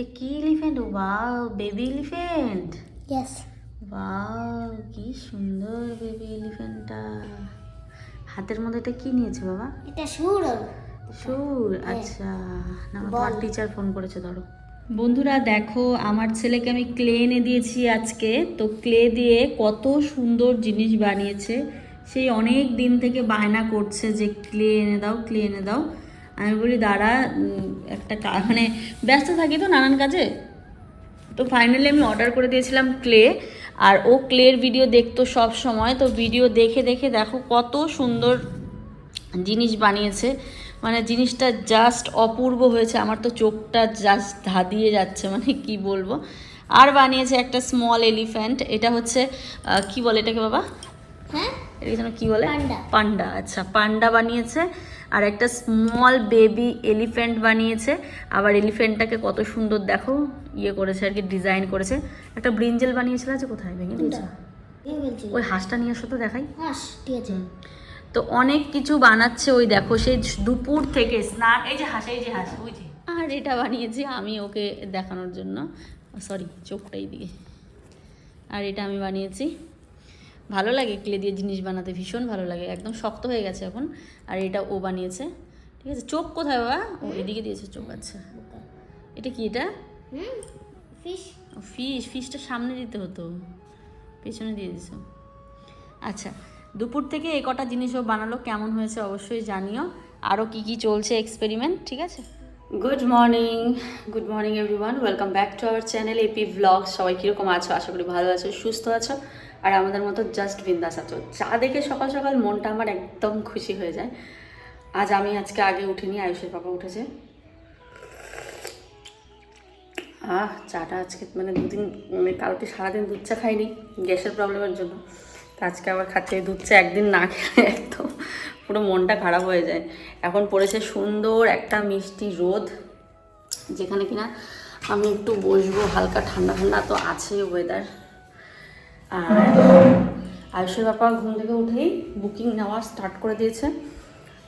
এটা কি elephant wow baby elephant Yes. Wow কি সুন্দর বেবি এলিফ্যান্টটা হাতের মধ্যে এটা কি নিয়েছে বাবা? এটা সুর সুর আচ্ছা না আমার তোমার টিচার ফোন করেছে ধরো। বন্ধুরা দেখো আমার ছেলেকে আমি ক্লে এনে দিয়েছি আজকে। তো ক্লে দিয়ে কত সুন্দর জিনিস বানিয়েছে। সেই অনেক দিন থেকে বায়না করছে যে ক্লে এনে দাও ক্লে এনে দাও। আমি বলি দাঁড়া একটা মানে ব্যস্ত থাকি তো নানান কাজে। তো ফাইনালি আমি অর্ডার করে দিয়েছিলাম ক্লে আর ও ক্লের ভিডিও দেখতো সব সময়। তো ভিডিও দেখে দেখে দেখো কত সুন্দর জিনিস বানিয়েছে। মানে জিনিসটা জাস্ট অপূর্ব হয়েছে। আমার তো চোখটা জাস্ট ধাঁধিয়ে যাচ্ছে মানে কি বলব। আর বানিয়েছে একটা স্মল এলিফ্যান্ট এটা হচ্ছে কি বলে এটাকে বাবা? হ্যাঁ? এটা কি বলে। পান্ডা আচ্ছা পান্ডা বানিয়েছে। আর একটা স্মল বেবি এলিফ্যান্ট বানিয়েছে। আবার এলিফ্যান্টটাকে কত সুন্দর দেখো ইয়ে করেছে আর কি ডিজাইন করেছে। একটা ব্রিঞ্জেল বানিয়েছিল আছে কোথায় ভেঙে দিয়েছে ওই হাঁসটা নিয়ে আসো তো দেখাই। হাস ঠিক আছে। তো অনেক কিছু বানাচ্ছে ওই দেখো সেই দুপুর থেকে স্নান এই যে হাঁস এই যে হাঁস ওই যে। আর এটা বানিয়েছি আমি ওকে দেখানোর জন্য। সরি চোখটাই দিয়ে আর এটা আমি বানিয়েছি। ভালো লাগে ক্লে দিয়ে জিনিস বানাতে ভীষণ ভালো লাগে। একদম শক্ত হয়ে গেছে এখন আর এটা ও বানিয়েছে। ঠিক আছে চোখ কোথায় বাবা? ও এদিকে দিয়েছে চোখ আচ্ছা। এটা কি এটা? হুম ফিশ ফিশ ফিশটা সামনে দিতে হতো। পেছনে দিয়ে দিছো। আচ্ছা দুপুর থেকে এই কটা জিনিসও বানালো কেমন হয়েছে অবশ্যই জানিও। আরও কি কি চলছে এক্সপেরিমেন্ট ঠিক আছে? Good morning good morning everyone welcome back to our channel AP blog সবাই কীরকম আছো? আশা করি ভালো আছো, সুস্থ আছো। আর আমাদের মতো জাস্ট বিন্দাস আছো। চা দেখে সকাল সকাল মনটা আমার একদম খুশি হয়ে যায়। আজ আমি আজকে আগে উঠিনি, আয়ুষের পাপা উঠেছে। আহ, চাটা আজকে মানে দুদিন মানে কালকে সারাদিন দুধ চা খাইনি, গ্যাসের প্রবলেমের জন্য। আজকে আবার খাচ্ছে চা একদিন না খেলে একদম পুরো মনটা খারাপ হয়ে যায়। এখন পড়েছে সুন্দর একটা মিষ্টি রোদ, যেখানে কিনা আমি একটু বসবো হালকা ঠান্ডা ঠান্ডা, তো আছে ওয়েদার আর আয়ুষের বাপা ঘুম থেকে উঠেই বুকিং নেওয়া স্টার্ট করে দিয়েছে।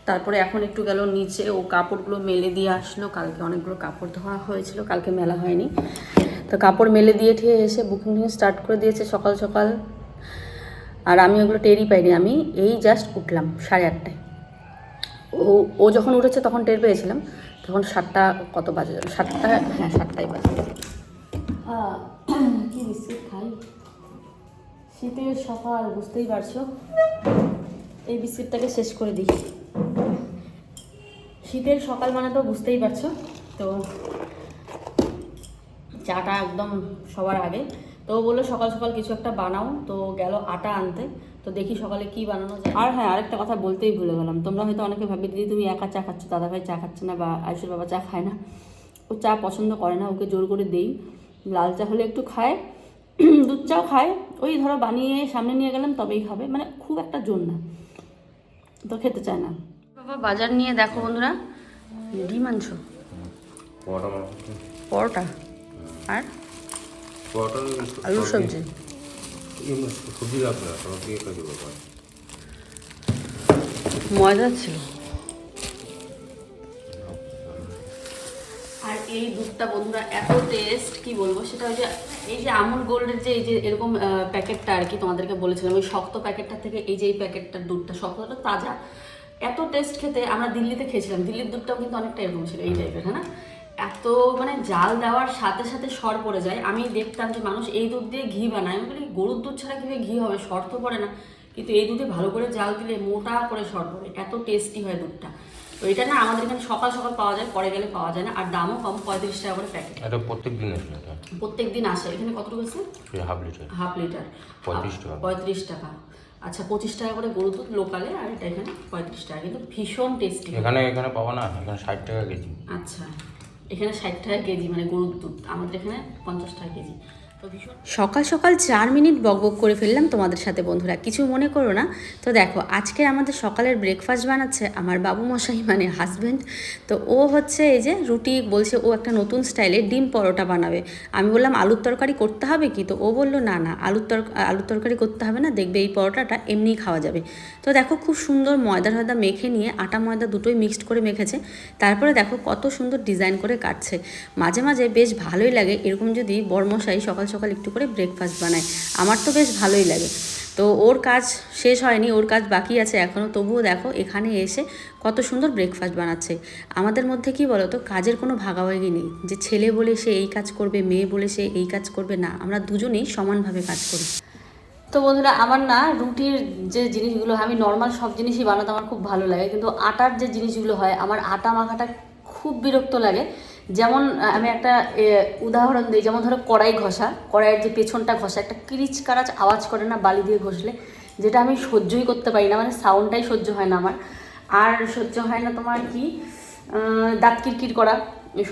তারপরে এখন একটু গেল নিচে, ও কাপড়গুলো মেলে দিয়ে আসলো। কালকে অনেকগুলো কাপড় ধোয়া হয়েছিল, কালকে মেলা হয়নি। তো কাপড় মেলে দিয়ে ঠিয়ে এসে বুকিং স্টার্ট করে দিয়েছে সকাল সকাল। আর আমি ওগুলো টেরই পাইনি, আমি এই জাস্ট উঠলাম সাড়ে আটটায়। ও ও যখন উঠেছে তখন টের পেয়েছিলাম, তখন সাতটা কত বাজে? সাতটা হ্যাঁ সাতটাই বাজে। কি বিস্কুট খাই? শীতের সকাল, বুঝতেই পারছ? এই বিস্কুটটাকে শেষ করে দিই। শীতের সকাল মানে তো বুঝতেই পারছ, তো চাটা একদম সবার আগে। তো ও বলল সকাল সকাল কিছু একটা বানাও। তো গেল আটা আনতে। তো দেখি সকালে কি বানানো যায়। আর হ্যাঁ আরেকটা কথা বলতেই ভুলে গেলাম। তোমরা হয়তো অনেকে ভাবি দিদি তুমি একা চা খাচ্ছ? দাদা ভাই চা খাচ্ছে না বা আয়ুষের বাবা চা খায় না। ও চা পছন্দ করে না ওকে জোর করে দেই। লাল চা হলে একটু খায় দুধ চাও খায়। ওই ধরো বানিয়ে সামনে নিয়ে গেলাম তবেই খাবে। মানে খুব একটা জোর না। তো খেতে চায় না। বাবা বাজার নিয়ে দেখো বন্ধুরা। ডিম আনছো মাংস পরোটা? আর? পরোটা আলু সবজি সবজি লাগবে না সবজি একটা দেবো পারে ছিল। আর এই দুধটা বন্ধুরা এত টেস্ট কি বলব সেটা হচ্ছে এই যে আমুল গোল্ডের যে এই যে এরকম আহ, প্যাকেটটা আর কি তোমাদেরকে বলেছিলাম ওই শক্ত প্যাকেটটা থেকে এই যে এই প্যাকেটটার দুধটা শক্তটা তাজা। এত টেস্ট খেতে আমরা দিল্লিতে খেয়েছিলাম দিল্লির দুধটাও কিন্তু অনেকটা এরকম ছিল এই টাইপের হ্যাঁ না? এত মানে জাল দেওয়ার সাথে সাথে সর পড়ে যায়। আমি দেখতাম যে মানুষ এই দুধ দিয়ে ঘি বানায়। আমি বলি গরুর দুধ ছাড়া কীভাবে ঘি হবে? সর তো পড়ে না। কিন্তু এই দুধে ভালো করে জাল দিলে মোটা করে সর পড়ে। এত টেস্টি হয় দুধটা। তো এটা না আমাদের এখানে সকাল সকাল পাওয়া যায় পরে গেলে পাওয়া যায় না। আর দামও কম পঁয়ত্রিশ টাকা করে প্যাকেট। এটা প্রত্যেক দিন এটা? প্রত্যেক দিন আসে। এখানে কত আছে? Half litre. Half litre. 35 টাকা। পঁয়ত্রিশ টাকা। আচ্ছা পঁচিশ টাকা করে গরুর দুধ লোকালে আর এটা এখানে পঁয়ত্রিশ টাকা। কিন্তু ভীষণ টেস্টি এখানে এখানে পাবো না এখানে ষাট টাকা কেজি। আচ্ছা। এখানে ষাট টাকা কেজি মানে গরুর দুধ। আমাদের এখানে পঞ্চাশ টাকা কেজি। সকাল সকাল চার মিনিট বকবক করে ফেললাম তোমাদের সাথে, বন্ধুরা। কিছু মনে করো না। তো দেখো, আজকে আমাদের সকালের ব্রেকফাস্ট বানাচ্ছে আমার বাবু মশাই মানে হাজব্যান্ড তো ও হচ্ছে এই যে রুটি বলছে, ও একটা নতুন স্টাইলে ডিম পরোটা বানাবে। আমি বললাম, আলুর তরকারি করতে হবে কি? তো ও বলল, না না, আলুর তর, আলুর তরকারি করতে হবে না, দেখবে এই পরোটাটা এমনিই খাওয়া যাবে। তো দেখো, খুব সুন্দর ময়দা টয়দা মেখে নিয়ে আটা ময়দা দুটোই মিক্সড করে মেখেছে। তারপরে দেখো, কত সুন্দর ডিজাইন করে কাটছে। মাঝে মাঝে বেশ ভালোই লাগে। এরকম যদি বর্মশাই সকাল সকাল একটু করে ব্রেকফাস্ট বানায়। আমার তো বেশ ভালোই লাগে। তো ওর কাজ শেষ হয়নি, ওর কাজ বাকি আছে এখনও তবুও দেখো, এখানে এসে কত সুন্দর ব্রেকফাস্ট বানাচ্ছে। আমাদের মধ্যে কি বলো তো কাজের কোনো ভাগাভাগি নেই। যে ছেলে বলে সে এই কাজ করবে, মেয়ে বলে সে এই কাজ করবে, না। আমরা দুজনেই সমানভাবে কাজ করি। তো বন্ধুরা, আমার না রুটির যে জিনিসগুলো, আমি নর্মাল সব জিনিসই বানাতে আমার খুব ভালো লাগে। কিন্তু আটার যে জিনিসগুলো হয়, আমার আটা মাখাটা খুব বিরক্ত লাগে। যেমন আমি একটা উদাহরণ দিই, যেমন ধরো কড়াই ঘষা, কড়াইয়ের যে পেছনটা ঘষা, একটা কিরিচ কারাচ আওয়াজ করে না বালি দিয়ে ঘষলে, যেটা আমি সহ্যই করতে পারি না মানে সাউন্ডটাই সহ্য হয় না আমার। আর সহ্য হয় না তোমার কি দাঁত কিরকির করা,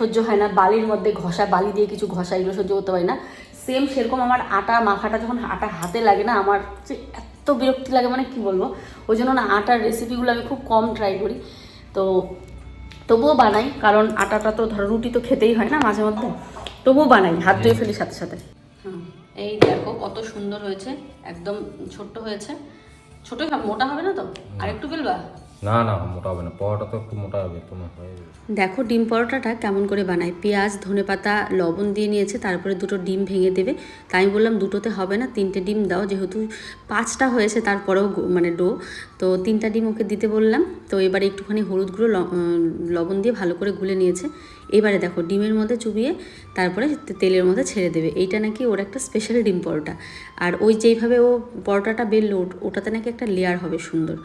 সহ্য হয় না, বালির মধ্যে ঘষা, বালি দিয়ে কিছু ঘষা, এগুলো সহ্য করতে পারি না। সেম সেরকম আমার আটা মাখাটা যখন আটা হাতে লাগে না, আমার যে এত বিরক্তি লাগে মানে কি বলব, ওই জন্য না আটার রেসিপিগুলো আমি খুব কম ট্রাই করি। তো তবুও বানাই কারণ আটাটা তো ধরো রুটি তো খেতেই হয় না মাঝে মধ্যে। তবুও বানাই হাত ধুয়ে ফেলি সাথে সাথে। হুম এই দেখো কত সুন্দর হয়েছে একদম ছোট্ট হয়েছে। ছোটই মোটা হবে না তো? আর একটু ফেলবা? না না মোটা হবে না, পরোটা তো একটু মোটা হবে তোমার হয়ে দেখো, ডিম পরোটাটা কেমন করে বানায়। পেঁয়াজ ধনেপাতা লবণ দিয়ে নিয়েছে, তারপরে দুটো ডিম ভেঙে দেবে। তাই আমি বললাম, দুটোতে হবে না, তিনটে ডিম দাও, যেহেতু পাঁচটা হয়েছে, তারপরেও মানে ডো। তো তিনটা ডিম ওকে দিতে বললাম। তো এবারে একটুখানি হলুদ গুঁড়ো লবণ দিয়ে ভালো করে গুলে নিয়েছে। এবারে দেখো, ডিমের মধ্যে চুবিয়ে তারপরে তেলের মধ্যে ছেড়ে দেবে। এইটা নাকি ওর একটা স্পেশাল ডিম পরোটা। আর ওই যেইভাবে ও পরোটাটা বেললো, ওট- ওটাতে নাকি একটা লেয়ার হবে সুন্দর।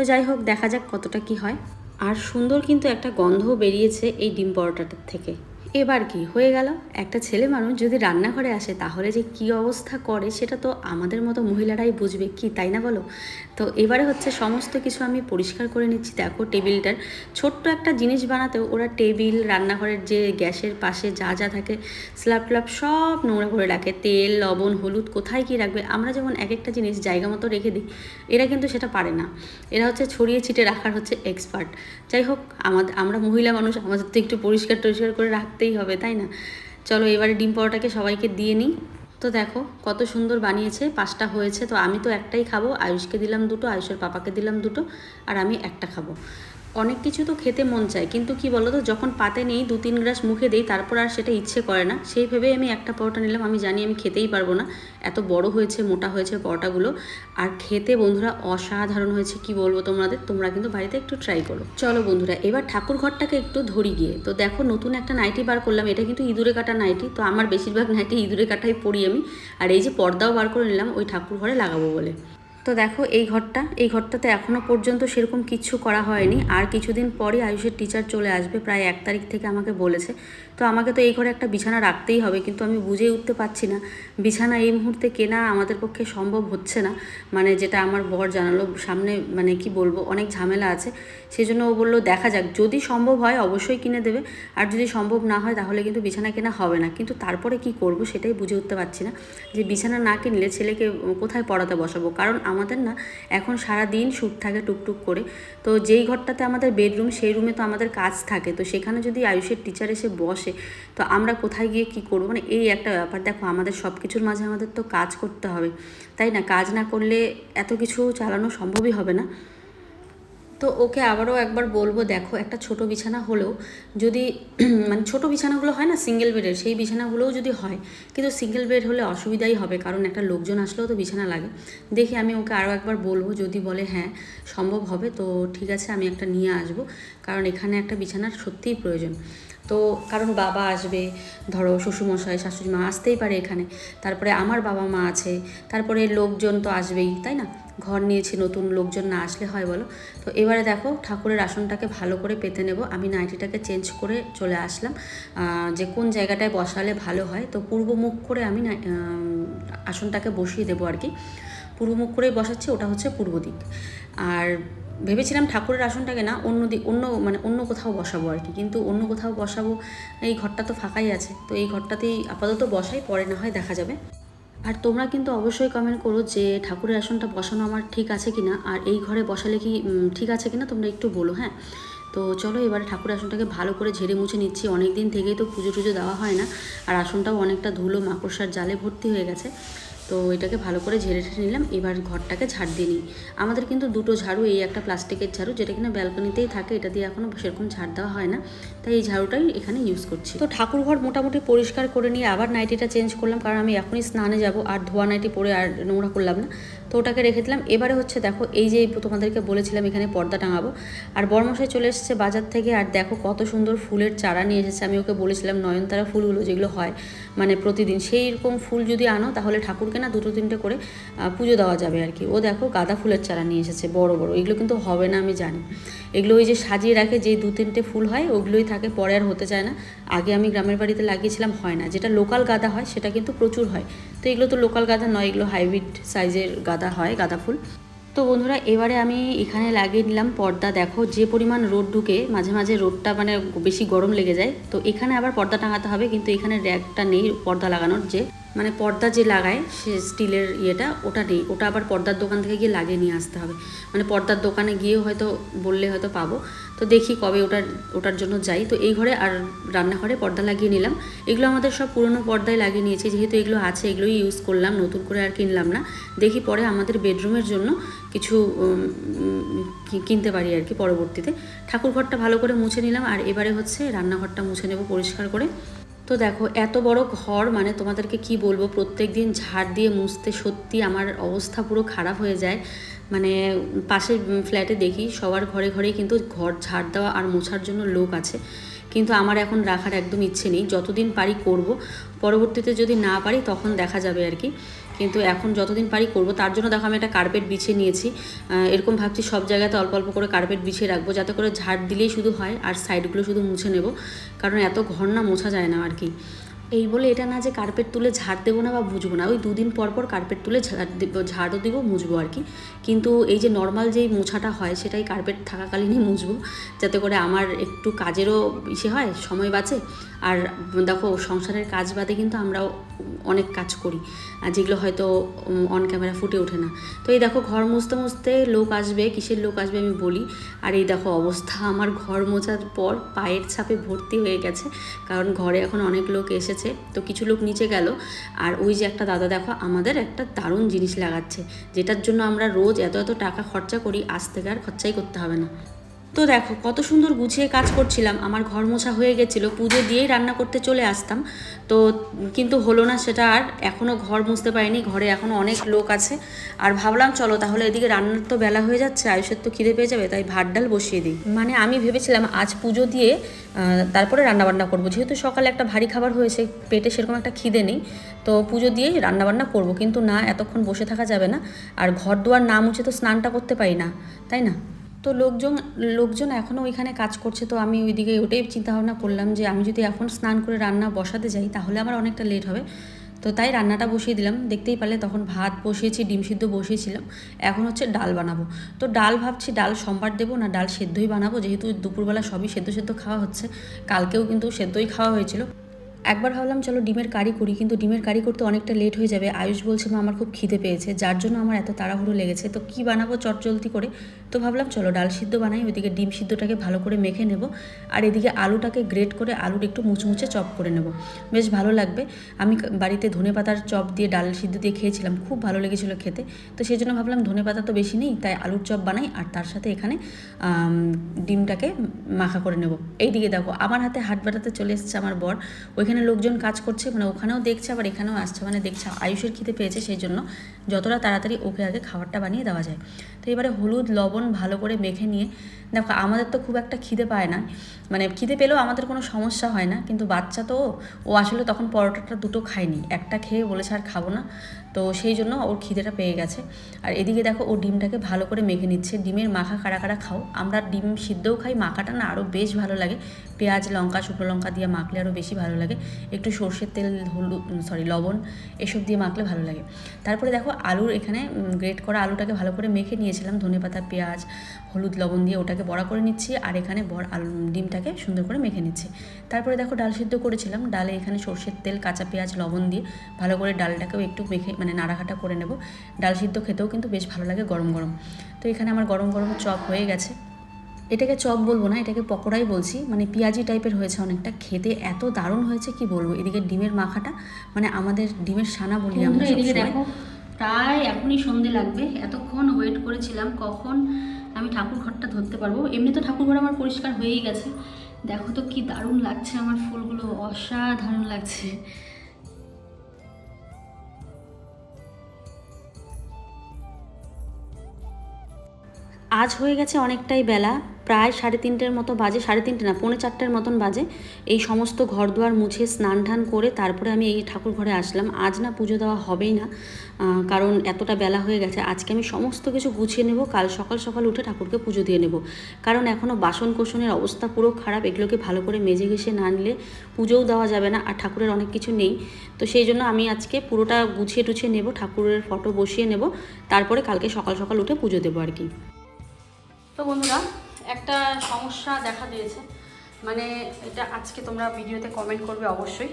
তো যাই হোক, দেখা যাক কতটা কি হয়। আর সুন্দর কিন্তু একটা গন্ধও বেরিয়েছে এই ডিম পরোটাটার থেকে। এবার কি হয়ে গেল? একটা ছেলে মানুষ যদি রান্নাঘরে আসে, তাহলে যে কি অবস্থা করে, সেটা তো আমাদের মতো মহিলারাই বুঝবে। কি, তাই না বলো? তো এবারে হচ্ছে সমস্ত কিছু আমি পরিষ্কার করে নিচ্ছি। দেখো টেবিলটার ছোট্ট একটা জিনিস বানাতেও ওরা টেবিল, রান্নাঘরের যে গ্যাসের পাশে যা যা থাকে, স্ল্যাব ট্ল্যাব সব নোংরা করে রাখে। তেল, লবণ, হলুদ কোথায় কি রাখবে? আমরা যেমন এক একটা জিনিস জায়গা মতো রেখে দিই, এরা কিন্তু সেটা পারে না। এরা হচ্ছে ছড়িয়ে ছিটে রাখার হচ্ছে এক্সপার্ট যাই হোক আমাদের আমরা মহিলা মানুষ, আমাদের তো একটু পরিষ্কার টরিষ্কার করে রাখতেই হবে, তাই না? চলো এবারে ডিম পরোটাকে সবাইকে দিয়ে নিই। তো দেখো, কত সুন্দর বানিয়েছে, পাঁচটা হয়েছে, তো আমি তো একটাই খাব। আয়ুষকে দিলাম দুটো, আয়ুষের পাপাকে দিলাম দুটো, আর আমি একটা খাব। অনেক কিছু তো খেতে মন চায়, কিন্তু কি বলো তো যখন পাতে নেই দু তিন গ্রাস মুখে দেই, তারপর আর সেটা ইচ্ছে করে না। সেই ভেবেই আমি একটা পরোটা নিলাম, আমি জানি আমি খেতেই পারব না। এত বড় হয়েছে, মোটা হয়েছে পরোটাগুলো। আর খেতে বন্ধুরা অসাধারণ হয়েছে, কি বলব তোমাদের? তোমরা কিন্তু বাড়িতে একটু ট্রাই করো। চলো বন্ধুরা, এবার ঠাকুর ঘরটাকে একটু ধরি গিয়ে। তো দেখো, নতুন একটা নাইটি বার করলাম, এটা কিন্তু ইঁদুরে কাটা নাইটি তো আমার বেশিরভাগ নাইটি ইঁদুরে কাটাই পরি আমি। আর এই যে পর্দাও বার করে নিলাম, ওই ঠাকুর ঘরে লাগাবো বলে। তো দেখো, এই ঘরটা, এই ঘরটাতে এখনও পর্যন্ত সেরকম কিছু করা হয়নি। আর কিছুদিন পরই আয়ুষের টিচার চলে আসবে, প্রায় এক তারিখ থেকে আমাকে বলেছে। তো আমাকে তো এই ঘরে একটা বিছানা রাখতেই হবে, কিন্তু আমি বুঝেই উঠতে পারছি না। বিছানা এই মুহূর্তে কেনা আমাদের পক্ষে সম্ভব হচ্ছে না। মানে যেটা আমার বর জানালো, সামনে মানে কি বলব, অনেক ঝামেলা আছে। সেই জন্য ও বলল, দেখা যাক, যদি সম্ভব হয় অবশ্যই কিনে দেবে। আর যদি সম্ভব না হয়, তাহলে কিন্তু বিছানা কেনা হবে না। কিন্তু তারপরে কি করব, সেটাই বুঝে উঠতে পারছি না। যে বিছানা না কিনলে ছেলেকে কোথায় পড়াতে বসাবো? কারণ আমাদের না এখন সারা দিন শ্যুট থাকে টুকটুক করে। তো যেই ঘরটাতে আমাদের বেডরুম, সেই রুমে তো আমাদের কাজ থাকে। তো সেখানে যদি আয়ুষের টিচার এসে বসে তো আমরা কোথায় গিয়ে কি করব? মানে এই একটা ব্যাপার। দেখো, আমাদের সব কিছুর মাঝে আমাদের তো কাজ করতে হবে, তাই না? কাজ না করলে এত কিছু চালানো সম্ভবই হবে না। তো ওকে আবারও একবার বলব, দেখো, একটা ছোট বিছানা হলেও যদি মানে ছোট বিছানাগুলো হয় না সিঙ্গেল বেডের সেই বিছানাগুলোও যদি হয়, কিন্তু সিঙ্গেল বেড হলে অসুবিধাই হবে, কারণ একটা লোকজন আসলেও তো বিছানা লাগে। দেখি আমি ওকে আরও একবার বলব, যদি বলে হ্যাঁ সম্ভব হবে, তো ঠিক আছে, আমি একটা নিয়ে আসব। কারণ এখানে একটা বিছানার সত্যিই প্রয়োজন। তো কারণ বাবা আসবে, ধরো শ্বশুরমশাই শাশুড়ি মা আসতেই পারে এখানে। তারপরে আমার বাবা মা আছে, তারপরে লোকজন তো আসবেই, তাই না? ঘর নিয়েছি নতুন লোকজন না আসলে হয় বলো? তো এবারে দেখো ঠাকুরের আসনটাকে ভালো করে পেতে নেব। আমি নাইটিটাকে চেঞ্জ করে চলে আসলাম। যে কোন জায়গাটায় বসালে ভালো হয়। তো পূর্ব মুখ করে আমি আসনটাকে বসিয়ে দেবো আর কি। পূর্ব মুখ করেই বসাচ্ছি, ওটা হচ্ছে পূর্ব দিক। আর ভেবেছিলাম ঠাকুরের আসনটাকে না অন্য দিক অন্য মানে অন্য কোথাও বসাবো আর কি। কিন্তু অন্য কোথাও বসাবো, এই ঘরটা তো ফাঁকাই আছে। তো এই ঘরটাতেই আপাতত বসাই, পরে না হয় দেখা যাবে। আর তোমরা কিন্তু অবশ্যই কমেন্ট করো যে ঠাকুরের আসনটা বসানো আমার ঠিক আছে কিনা, আর এই ঘরে বসালে কি ঠিক আছে কিনা তোমরা একটু বলো হ্যাঁ? তো চলো এবারে ঠাকুরের আসনটাকে ভালো করে ঝেড়ে মুছে নিচ্ছি। অনেক দিন থেকেই তো পুজো টুজো দেওয়া হয় না, আর আসনটাও অনেকটা ধুলো, মাকড়সার জালে ভর্তি হয়ে গেছে। তো এটাকে ভালো করে ঝেড়ে ঠেড়ে নিলাম। এবার ঘরটাকে ঝাড় দিয়ে নিই। আমাদের কিন্তু দুটো ঝাড়ু, এই একটা প্লাস্টিকের ঝাড়ু, যেটা কিনা ব্যালকনিতেই থাকে, এটা দিয়ে এখনও সেরকম ঝাড় দেওয়া হয় না। তাই এই ঝাড়ুটাই এখানে ইউজ করছি। তো ঠাকুর ঘর মোটামুটি পরিষ্কার করে নিয়ে আবার নাইটিটা চেঞ্জ করলাম, কারণ আমি এখনই স্নানে যাব, আর ধোয়া নাইটি পরে আর নোংরা করলাম না। তো ওটাকে রেখে দিলাম। এবারে হচ্ছে দেখো, এই যে তোমাদেরকে বলেছিলাম এখানে পর্দা টাঙাবো। আর বর্মশাই চলে এসেছে বাজার থেকে, আর দেখো কত সুন্দর ফুলের চারা নিয়ে এসেছে। আমি ওকে বলেছিলাম নয়নতারা ফুলগুলো যেগুলো হয় মানে প্রতিদিন সেই রকম ফুল যদি আনো, তাহলে ঠাকুরকে না দুটো তিনটে করে পুজো দেওয়া যাবে আর কি। ও দেখো গাঁদা ফুলের চারা নিয়ে এসেছে, বড় বড়। এগুলো কিন্তু হবে না, আমি জানি। এগুলো ওই যে সাজিয়ে রাখে যে দু তিনটে ফুল হয়, ওগুলোই থাকে পরে আর হতে চায় না। আগে আমি গ্রামের বাড়িতে লাগিয়েছিলাম, হয় না। যেটা লোকাল গাঁদা হয়, সেটা কিন্তু প্রচুর হয়। তো এগুলো তো লোকাল গাঁদা নয়, এগুলো হাইব্রিড সাইজের গাঁদা হয় গাঁদা ফুল। তো বন্ধুরা, এবারে আমি এখানে লাগিয়ে নিলাম পর্দা। দেখো, যে পরিমাণ রোদ ঢুকে মাঝে মাঝে রোদটা মানে বেশি গরম লেগে যায়। তো এখানে আবার পর্দা টাঙাতে হবে, কিন্তু এখানে র্যাকটা নেই পর্দা লাগানোর। যে মানে পর্দা যে লাগায়, সে স্টিলের ইয়েটা, ওটা নেই। ওটা আবার পর্দার দোকান থেকে গিয়ে লাগিয়ে নিয়ে আসতে হবে। মানে পর্দার দোকানে গিয়েও হয়তো বললে হয়তো পাবো। তো দেখি কবে ওটার ওটার জন্য যাই। তো এই ঘরে আর রান্নাঘরে পর্দা লাগিয়ে নিলাম। এগুলো আমাদের সব পুরনো পর্দায় লাগিয়ে নিয়েছি। যেহেতু এগুলো আছে, এগুলোই ইউজ করলাম, নতুন করে আর কিনলাম না। দেখি পরে আমাদের বেডরুমের জন্য কিছু কিনতে পারি আর কি পরবর্তীতে। ঠাকুর ঘরটা ভালো করে মুছে নিলাম। আর এবারে হচ্ছে রান্নাঘরটা মুছে নেব পরিষ্কার করে। তো দেখো, এত বড় ঘর মানে তোমাদেরকে কি বলব? প্রত্যেক দিন ঝাড় দিয়ে মুছতে সত্যি আমার অবস্থা পুরো খারাপ হয়ে যায়। মানে পাশের ফ্ল্যাটে দেখি, সবার ঘরে ঘরেই কিন্তু ঘর ঝাড় দেওয়া আর মোছার জন্য লোক আছে। কিন্তু আমার এখন রাখার একদম ইচ্ছে নেই। যতদিন পারি করব, পরবর্তীতে যদি না পারি তখন দেখা যাবে আর কি। কিন্তু এখন যতদিন পারি করব, তার জন্য দেখো আমি একটা কার্পেট বিছিয়ে নিয়েছি। এরকম ভাবছি সব জায়গাতে অল্প অল্প করে কার্পেট বিছিয়ে রাখব, যাতে করে ঝাড় দিলেই শুধু হয় আর সাইডগুলো শুধু মুছে নেব। কারণ এত ঘর না মোছা যায় না আর কি। এই বলে এটা না যে কার্পেট তুলে ঝাড় দেবো না বা মুছবো না, ওই দুদিন পর পর কার্পেট তুলে ঝাড় দিব, ঝাড়ও দেবো, মুছবো আর কি। কিন্তু এই যে নর্মাল যেই মোছাটা হয় সেটাই কার্পেট থাকাকালীনই মুছবো, যাতে করে আমার একটু কাজেরও ইসে হয়, সময় বাঁচে। আর দেখো, সংসারের কাজ বাদে কিন্তু আমরাও অনেক কাজ করি, আর যেগুলো হয়তো অন ক্যামেরা ফুটে ওঠে না। তো এই দেখো, ঘর মুছতে মুছতে লোক আসবে, কিসের লোক আসবে আমি বলি। আর এই দেখো, অবস্থা, আমার ঘর মোছার পর পায়ের ছাপে ভর্তি হয়ে গেছে, কারণ ঘরে এখন অনেক লোক এসেছে। তো কিছু লোক নিচে গেল। আর ওই যে একটা দাদা, দেখো, আমাদের একটা দারুণ জিনিস লাগাচ্ছে, যেটার জন্য আমরা রোজ এত এত টাকা খরচা করি, আজ থেকে আর খরচাই করতে হবে না। তো দেখো, কত সুন্দর গুছিয়ে কাজ করছিলাম। আমার ঘর মোছা হয়ে গেছিল, পুজো দিয়েই রান্না করতে চলে আসতাম। তো কিন্তু হলো না সেটা আর এখনও ঘর মুছতে পারিনি, ঘরে এখনও অনেক লোক আছে। আর ভাবলাম, চলো তাহলে এদিকে রান্নার তো বেলা হয়ে যাচ্ছে, আয়ুষের তো খিদে পেয়ে যাবে, তাই ভাত ডাল বসিয়ে দিই। মানে আমি ভেবেছিলাম, আজ পুজো দিয়ে তারপরে রান্নাবান্না করব। যেহেতু সকালে একটা ভারী খাবার হয়েছে, পেটে সেরকম একটা খিদে নেই, তো পুজো দিয়েই রান্নাবান্না করব। কিন্তু না, এতক্ষণ বসে থাকা যাবে না। আর ঘর দুয়ার না মুছে তো স্নানটা করতে পারি না, তাই না? তো লোকজন লোকজন এখনও ওইখানে কাজ করছে, তো আমি ওইদিকে ওটাই চিন্তা ভাবনা করলাম যে আমি যদি এখন স্নান করে রান্না বসাতে যাই, তাহলে আমার অনেকটা লেট হবে। তো তাই রান্নাটা বসিয়ে দিলাম, দেখতেই পারলে তখন ভাত বসিয়েছি, ডিম সিদ্ধ বসিয়েছিলাম, এখন হচ্ছে ডাল বানাবো। তো ডাল ভাবছি ডাল সম্বার দেবো না ডাল সেদ্ধই বানাবো, যেহেতু দুপুরবেলা সবই সেদ্ধ সেদ্ধ খাওয়া হচ্ছে, কালকেও কিন্তু সেদ্ধই খাওয়া হয়েছিল। একবার ভাবলাম চলো ডিমের কারি করি, কিন্তু ডিমের কারি করতে অনেকটা লেট হয়ে যাবে, আয়ুষ বলছে মা আমার খুব খিদে পেয়েছে, যার জন্য আমার এত তাড়াহুড়ো লেগেছে, তো কি বানাবো চটজলদি করে তো ভাবলাম, চলো ডাল সিদ্ধ বানাই, ওইদিকে ডিম সিদ্ধটাকে ভালো করে মেখে নেব। আর এদিকে আলুটাকে গ্রেট করে আলুর একটু মুচমুচে চপ করে নেব। বেশ ভালো লাগবে। আমি বাড়িতে ধনে পাতার চপ দিয়ে ডাল সিদ্ধ দিয়ে খেয়েছিলাম, খুব ভালো লেগেছিলো খেতে। তো সেই জন্য ভাবলাম, ধনে পাতা তো বেশি নেই, তাই আলুর চপ বানাই, আর তার সাথে এখানে ডিমটাকে মাখা করে নেব। এইদিকে দেখো, আমার হাতে হাট বাটাতে চলে এসেছে আমার বর। ওইখানে লোকজন কাজ করছে মানে ওখানেও দেখছে, আবার এখানেও আসছে মানে দেখছে, আয়ুষের খিদে পেয়েছে, সেই জন্য যতটা তাড়াতাড়ি ওকে আগে খাবারটা বানিয়ে দেওয়া যায়। তো এবারে হলুদ লবণ ভালো করে মেখে নিয়ে দেখো আমাদের তো খুব একটা খিদে পায় না। মানে খিদে পেলেও আমাদের কোনো সমস্যা হয় না কিন্তু বাচ্চা তো ও, আসলে তখন পরোটাটা দুটো খায়নি। একটা খেয়ে বলেছে আর খাব না। তো সেই জন্য ওর খিদেটা পেয়ে গেছে। আর এদিকে দেখো ও ডিমটাকে ভালো করে মেখে নিচ্ছে। ডিমের মাখা কারা কারা খাও, আমরা ডিম সিদ্ধও খাই, মাখাটা না আরও বেশ ভালো লাগে। পেঁয়াজ, লঙ্কা, শুকনো লঙ্কা দিয়ে মাখলে আরও বেশি ভালো লাগে। একটু সর্ষের তেল, হলুদ সরি লবণ এসব দিয়ে মাখলে ভালো লাগে। তারপরে দেখো আলুর এখানে গ্রেট করা আলুটাকে ভালো করে মেখে নিয়েছিলাম ধনেপাতা, পেঁয়াজ হলুদ লবণ দিয়ে ওটাকে বড়া করে নিচ্ছি আর এখানে বড় আলু ডিমটাকে সুন্দর করে মেখে নিচ্ছি। তারপরে দেখো ডাল সিদ্ধ করেছিলাম। ডালে এখানে সর্ষের তেল কাঁচা পেঁয়াজ লবণ দিয়ে ভালো করে ডালটাকেও একটু মেখে মানে নাড়াঘাটা করে নেব। ডাল সিদ্ধ খেতেও কিন্তু বেশ ভালো লাগে গরম গরম। তো এখানে আমার গরম গরম চপ হয়ে গেছে। এটাকে চপ বলব না এটাকে পকোড়াই বলছি। মানে পেঁয়াজি টাইপের হয়েছে অনেকটা। খেতে এত দারুণ হয়েছে কি বলব? এদিকে ডিমের মাখাটা মানে আমাদের ডিমের সানা বলি আমরা এদিকে দেখো প্রায় এখনই সন্ধে লাগবে। এতক্ষণ ওয়েট করেছিলাম কখন আমি ঠাকুর ঘরটা ধরতে পারব। এমনি তো ঠাকুর ঘর আমার পরিষ্কার হয়েই গেছে। দেখো তো কি দারুণ লাগছে আমার ফুলগুলো, অসাধারণ লাগছে। আজ হয়ে গেছে অনেকটাই বেলা। প্রায় সাড়ে তিনটের মতো বাজে, সাড়ে তিনটে না, পৌনে চারটের মতন বাজে। এই সমস্ত ঘর দুয়ার মুছে স্নান টান করে তারপরে আমি এই ঠাকুর ঘরে আসলাম। আজ না পুজো দেওয়া হবেই না কারণ এতটা বেলা হয়ে গেছে। আজকে আমি সমস্ত কিছু গুছিয়ে নেব, কাল সকাল সকাল উঠে ঠাকুরকে পুজো দিয়ে নেব। কারণ এখনও বাসন কোসনের অবস্থা পুরো খারাপ, এগুলোকে ভালো করে মেজে ঘেসে না নিলে পুজোও দেওয়া যাবে না, আর ঠাকুরের অনেক কিছু নেই। তো সেই জন্য আমি আজকে পুরোটা গুছিয়ে টুছিয়ে নেব, ঠাকুরের ফটো বসিয়ে নেব, তারপরে কালকে সকাল সকাল উঠে পুজো দেবো আর কি। তো বন্ধুরা একটা সমস্যা দেখা দিয়েছে। মানে এটা আজকে তোমরা ভিডিওতে কমেন্ট করবে অবশ্যই।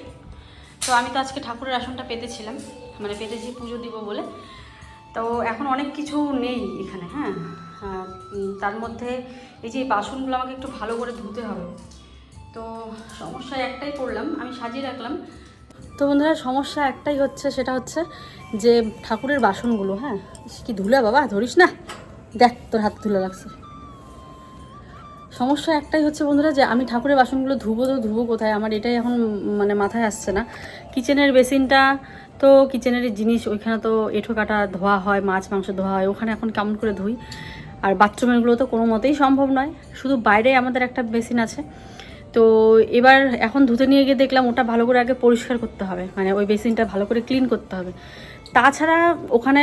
তো আমি তো আজকে ঠাকুরের আসনটা পেতেছিলাম। মানে পেতেছি পুজো দিব বলে। তো এখন অনেক কিছু নেই এখানে হ্যাঁ? তার মধ্যে এই যে বাসনগুলো আমাকে একটু ভালো করে ধুতে হবে। তো সমস্যা একটাই করলাম আমি সাজিয়ে রাখলাম। তো বন্ধুরা, সমস্যা একটাই হচ্ছে, সেটা হচ্ছে যে ঠাকুরের বাসনগুলো হ্যাঁ? কি ধুলে বাবা, ধরিস না? দেখ, তোর হাত ধুলে লাগছে। সমস্যা একটাই হচ্ছে বন্ধুরা যে আমি ঠাকুরের বাসনগুলো ধুবো তো ধুবো কোথায়? আমার এটাই এখন মানে মাথায় আসছে না। কিচেনের বেসিনটা তো কিচেনের জিনিস ওইখানে তো এঁঠো কাটা ধোয়া হয়, মাছ, মাংস ধোয়া হয়, ওখানে এখন কেমন করে ধুই? আর বাথরুমেরগুলো তো কোনো মতেই সম্ভব নয়। শুধু বাইরে আমাদের একটা বেসিন আছে। তো এবার এখন ধুতে নিয়ে গিয়ে দেখলাম ওটা ভালো করে আগে পরিষ্কার করতে হবে। মানে ওই বেসিনটা ভালো করে ক্লিন করতে হবে। তাছাড়া ওখানে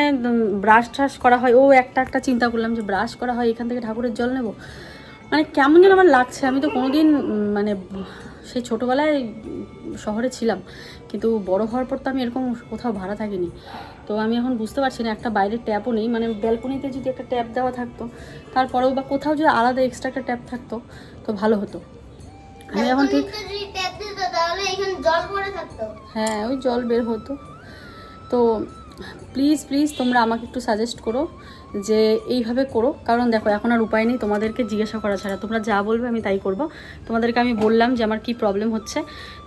ব্রাশ ট্রাশ করা হয়। ও একটা একটা চিন্তা করলাম যে ব্রাশ করা হয়, এখান থেকে ঠাকুরের জল নেব? মানে কেমন যেন আমার লাগছে। আমি তো কোনোদিন উম, মানে সেই ছোটোবেলায় শহরে ছিলাম কিন্তু বড় হওয়ার পর তো আমি এরকম কোথাও ভাড়া থাকিনি। তো আমি এখন বুঝতে পারছি না একটা বাইরের ট্যাপও নেই। মানে ব্যালকনিতে যদি একটা ট্যাপ দেওয়া থাকতো তারপরেও বা কোথাও যদি আলাদা এক্সট্রা একটা ট্যাপ থাকতো তো ভালো হতো। আমি এখন ঠিক হ্যাঁ ওই জল বের হতো। তো প্লিজ প্লিজ, তোমরা আমাকে একটু সাজেস্ট করো যে এইভাবে করো। কারণ দেখো, এখন আর উপায় নেই তোমাদেরকে জিজ্ঞাসা করা ছাড়া। তোমরা যা বলবে আমি তাই করব। তোমাদেরকে আমি বললাম যে আমার কি প্রবলেম হচ্ছে।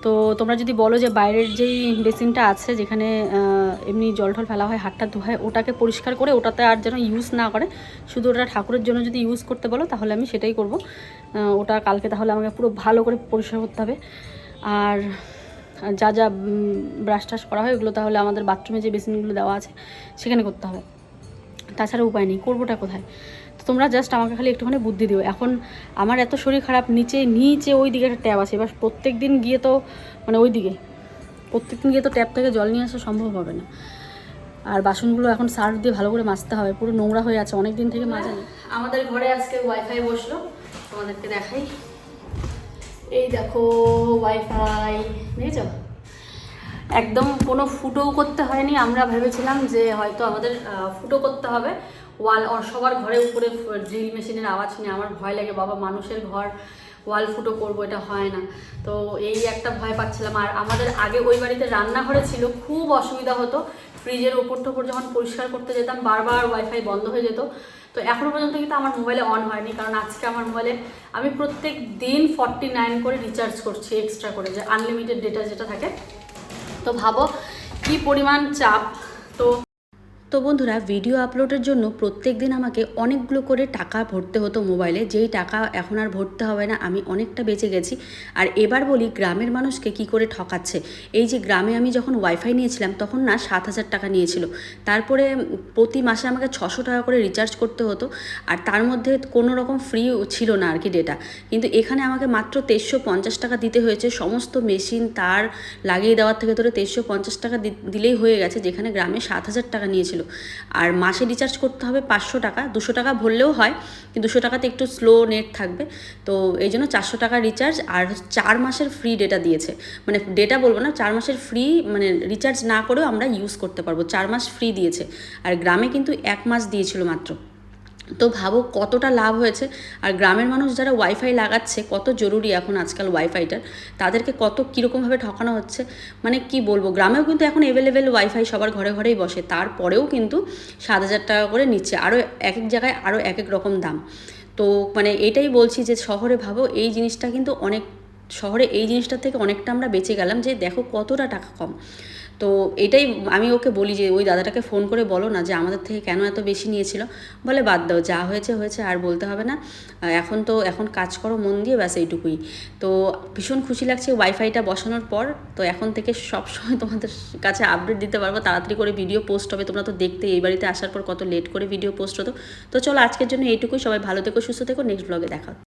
তো তোমরা যদি বলো যে বাইরের যেই বেসিনটা আছে, যেখানে এমনি জল টল ফেলা হয়, হাতটা ধোয় ওটাকে পরিষ্কার করে, ওটাতে আর যেন ইউজ না করে, শুধু ওটা ঠাকুরের জন্য যদি ইউজ করতে বলো, তাহলে আমি সেটাই করব। ওটা কালকে তাহলে আমাকে পুরো ভালো করে পরিষ্কার করতে হবে। আর যা যা ব্রাশ টাশ করা হয়, ওগুলো তাহলে আমাদের বাথরুমে যে বেসিনগুলো দেওয়া আছে, সেখানে করতে হবে। তাছাড়া উপায় নেই, করবোটা কোথায়? তো তোমরা জাস্ট আমাকে খালি একটুখানি বুদ্ধি দিও। এখন আমার এত শরীর খারাপ, নিচে নিচে ওই দিকে একটা ট্যাপ আছে। এবার প্রত্যেক দিন গিয়ে তো মানে ওই দিকে প্রত্যেক দিন গিয়ে তো ট্যাপ থেকে জল নিয়ে আসা সম্ভব হবে না। আর বাসনগুলো এখন সার্ফ দিয়ে ভালো করে মাজতে হবে। পুরো নোংরা হয়ে আছে অনেক দিন থেকে মাজা নেই। আমাদের ঘরে আজকে ওয়াইফাই বসল, তোমাদেরকে দেখাই। এই দেখো ওয়াইফাই দেখেছ? একদম কোনো ফুটোও করতে হয়নি। আমরা ভেবেছিলাম যে হয়তো আমাদের ফুটো করতে হবে। ওয়াল সবার ঘরে উপরে ড্রিল মেশিনের আওয়াজ নিয়ে আমার ভয় লাগে। বাবা, মানুষের ঘর। ওয়াল ফুটো করব, এটা হয় না। তো এই একটা ভয় পাচ্ছিলাম। আর আমাদের আগে ওই বাড়িতে রান্নাঘরে ছিল, খুব অসুবিধা হতো। ফ্রিজের ওপর টোপর যখন পরিষ্কার করতে যেতাম, বারবার ওয়াইফাই বন্ধ হয়ে যেত। তো এখনও পর্যন্ত কিন্তু আমার মোবাইলে অন হয়নি, কারণ আজকে আমার মোবাইলে আমি প্রত্যেক দিন ফর্টি নাইন করে রিচার্জ করছি এক্সট্রা করে, যে আনলিমিটেড ডেটা যেটা থাকে। তো ভাবো কি পরিমাণ চাপ। তো তো বন্ধুরা ভিডিও আপলোডের জন্য প্রত্যেক দিন আমাকে অনেকগুলো করে টাকা ভরতে হতো মোবাইলে যেই টাকা এখন আর ভরতে হবে না, আমি অনেকটা বেঁচে গেছি। আর এবার বলি, গ্রামের মানুষকে কি করে ঠকাচ্ছে? এই যে গ্রামে আমি যখন ওয়াইফাই নিয়েছিলাম, তখন না সাত হাজার টাকা নিয়েছিল। তারপরে প্রতি মাসে আমাকে ছশো টাকা করে রিচার্জ করতে হতো। আর তার মধ্যে কোনো রকম ফ্রি ছিল না আর কি ডেটা কিন্তু এখানে আমাকে মাত্র তেইশশো পঞ্চাশ টাকা দিতে হয়েছে। সমস্ত মেশিন তার লাগিয়ে দেওয়ার থেকে ধরে তেইশশো পঞ্চাশ টাকা দিলেই হয়ে গেছে, যেখানে গ্রামে সাত হাজার টাকা নিয়েছিল। আর মাসে রিচার্জ করতে হবে পাঁচশো টাকা, দুশো টাকা ভরলেও হয়, কিন্তু দুশো টাকাতে একটু স্লো নেট থাকবে। তো এই জন্য চারশো টাকা রিচার্জ আর চার মাসের ফ্রি ডেটা দিয়েছে। মানে ডেটা বলব না, চার মাসের ফ্রি মানে রিচার্জ না করেও আমরা ইউজ করতে পারব। চার মাস ফ্রি দিয়েছে। আর গ্রামে কিন্তু এক মাস দিয়েছিল মাত্র। তো ভাবো কতটা লাভ হয়েছে। আর গ্রামের মানুষ যারা ওয়াইফাই লাগাচ্ছে, কত জরুরি এখন আজকাল ওয়াইফাইটার তাদেরকে কত কীরকমভাবে ঠকানো হচ্ছে? মানে কি বলব, গ্রামেও কিন্তু এখন অ্যাভেলেবেল ওয়াইফাই সবার ঘরে ঘরেই বসে, তারপরেও কিন্তু সাত হাজার টাকা করে নিচ্ছে আরও এক এক জায়গায় আরও এক এক রকম দাম। তো মানে এটাই বলছি যে শহরে ভাবো, এই জিনিসটা কিন্তু অনেক, শহরে এই জিনিসটা থেকে অনেকটা আমরা বেঁচে গেলাম যে দেখো কতটা টাকা কম। তো এটাই আমি ওকে বলি যে ওই দাদাটাকে ফোন করে বলো না যে আমাদের থেকে কেন এত বেশি নিয়েছিল। বলে বাদ দাও, যা হয়েছে হয়েছে, আর বলতে হবে না। এখন তো, এখন কাজ করো, মন দিয়ে, ব্যাস এইটুকুই। তো ভীষণ খুশি লাগছে ওয়াইফাইটা বসানোর পর। তো এখন থেকে সব সময় তোমাদের কাছে আপডেট দিতে পারব। তাড়াতাড়ি করে ভিডিও পোস্ট হবে। তোমরা তো দেখতে, এই বাড়িতে আসার পর কত লেট করে ভিডিও পোস্ট হতো। তো চলো আজকের জন্য এইটুকুই। সবাই ভালো থেকো, সুস্থ থেকো। নেক্সট ব্লগে দেখা।